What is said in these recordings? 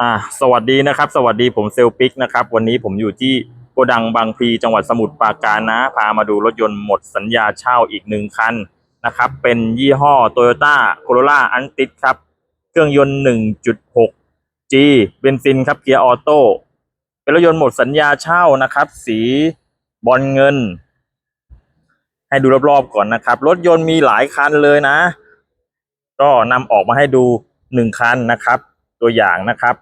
อ่าสวัสดีนะครับ สวัสดีผมเซลปิกนะครับ วันนี้ผมอยู่ที่โกดังบางพลีจังหวัดสมุทรปราการนะ พามาดูรถยนต์หมดสัญญาเช่าอีกหนึ่งคันนะครับ เป็นยี่ห้อ Toyota Corolla a n t i s ครับ เครื่องยนต์ 1.6G เบนซินครับเกียร์ออโต้เป็นรถยนต์หมดสัญญาเช่านะครับ สีบอลเงิน ให้ดูรอบๆก่อนนะครับ รถยนต์มีหลายคันเลยนะ ก็นำออกมาให้ดูหนึ่งคันนะครับ ตัวอย่างนะครับ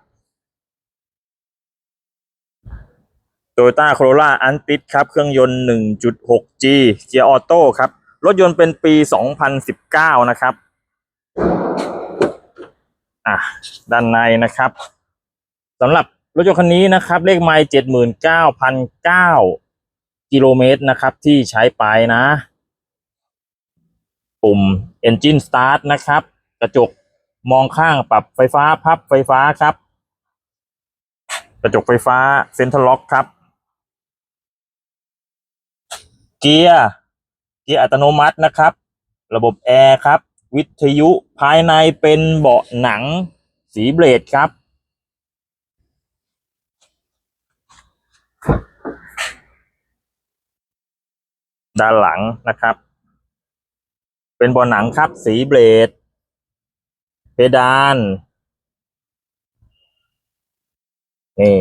Toyota Corolla a n t i s ครับ เครื่องยนต์ 1.6G เกียร์ออโต้ครับ รถยนต์เป็นปี 2019 นะครับ อะ ด้านในนะครับสำหรับรถยนต์คันนี้นะครับ เลขไมล์79,009กิโลเมตรนะครับ ที่ใช้ไปนะ ปุ่ม Engine Start นะครับ กระจกมองข้างปรับไฟฟ้าพับไฟฟ้าครับ กระจกไฟฟ้าเซ็นทรัลล็อกครับ เกียร์ เกียร์อัตโนมัตินะครับ ระบบแอร์ครับ วิทยุภายในเป็นเบาะหนังสีเบลดครับ ด้านหลังนะครับ เป็นเบาะหนังครับ สีเบลด เพดาน นี่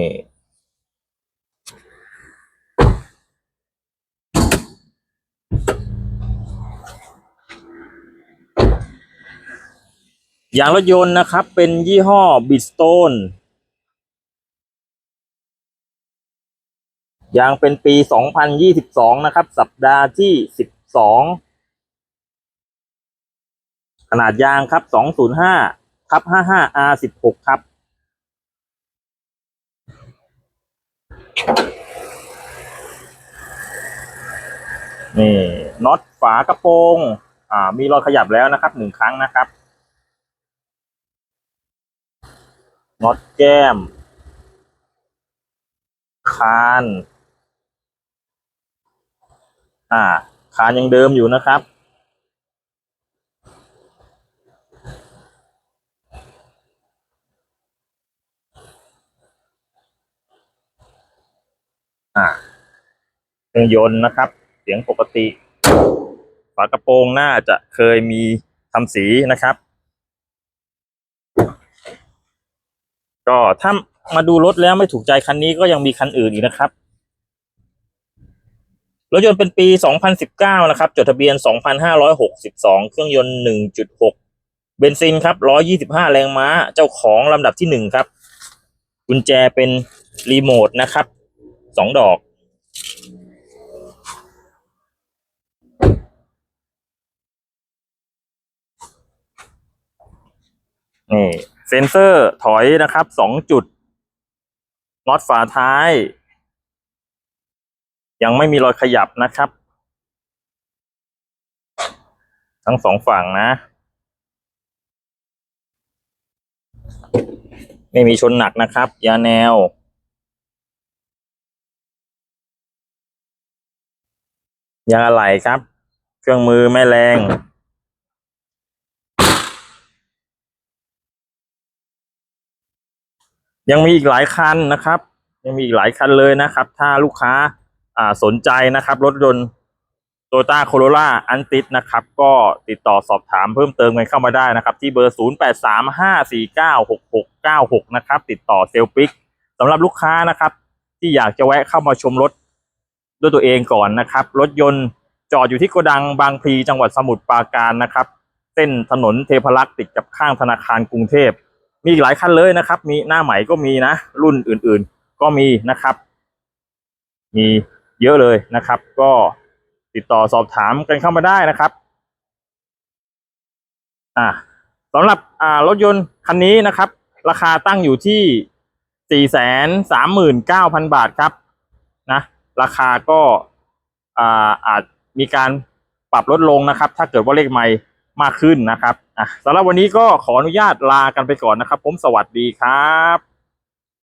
ยางรถยนต์นะครับ เป็นยี่ห้อบิสโตนยางเป็นปี 2022 นะครับ สัปดาห์ที่ 12 ขนาดยางครับ 205ทับ 55R16 ครับ นี่น็อตฝากระโปรง อ่า มีรอยขยับแล้วนะครับหนึ่งครั้งนะครับ น็อตแก้ม คาน อ่า คานยังเดิมอยู่นะครับ อ่าเครื่องยนต์นะครับ เสียงปกติ ฝากระโปรงน่าจะเคยมีทำสีนะครับ ก็ถ้ามาดูรถแล้วไม่ถูกใจคันนี้ก็ยังมีคันอื่นอีกนะครับรถยนต์เป็นปี 2019 นะครับ จดทะเบียน 2,562 เครื่องยนต์ 1.6 เบนซินครับ 125 แรงม้า เจ้าของลำดับที่ 1 ครับ กุญแจเป็นรีโมทนะครับ 2 ดอก นี่ เซนเซอร์ถอยนะครับสองจุดน็อตฝาท้าย ยังไม่มีรอยขยับนะครับ ทั้งสองฝั่งนะ ไม่มีชนหนักนะครับ ยาแนว ยางอะไหล่ครับ เครื่องมือไม่แรง ยังมีอีกหลายคันนะครับ ยังมีอีกหลายคันเลยนะครับ ถ้าลูกค้าอ่าสนใจนะครับ รถยนต์โตโยต้าโคโรล่าอันติสนะครับ ก็ติดต่อสอบถามเพิ่มเติมกันเข้ามาได้นะครับ ที่เบอร์ 0835496696 นะครับ ติดต่อเซลปิกสำหรับลูกค้านะครับ ที่อยากจะแวะเข้ามาชมรถด้วยตัวเองก่อนนะครับ รถยนต์จอดอยู่ที่โกดังบางพลีจังหวัดสมุทรปราการนะครับ เส้นถนนเทพรักษ์ติดกับข้างธนาคารกรุงเทพ มีอีกหลายคันเลยนะครับ มีหน้าใหม่ก็มีนะ รุ่นอื่นๆ ก็มีนะครับ มีเยอะเลยนะครับ ก็ติดต่อสอบถามกันเข้ามาได้นะครับ อ่าสำหรับอ่ารถยนต์คันนี้นะครับ ราคาตั้งอยู่ที่สี่แสนสามหมื่นเก้าพันบาทครับนะราคาก็อ่าอาจมีการปรับลดลงนะครับ ถ้าเกิดว่าเลขไม่ มากขึ้นนะครับอะสำหรับวันนี้ก็ขออนุญาตลากันไปก่อนนะครับ ผมสวัสดีครับ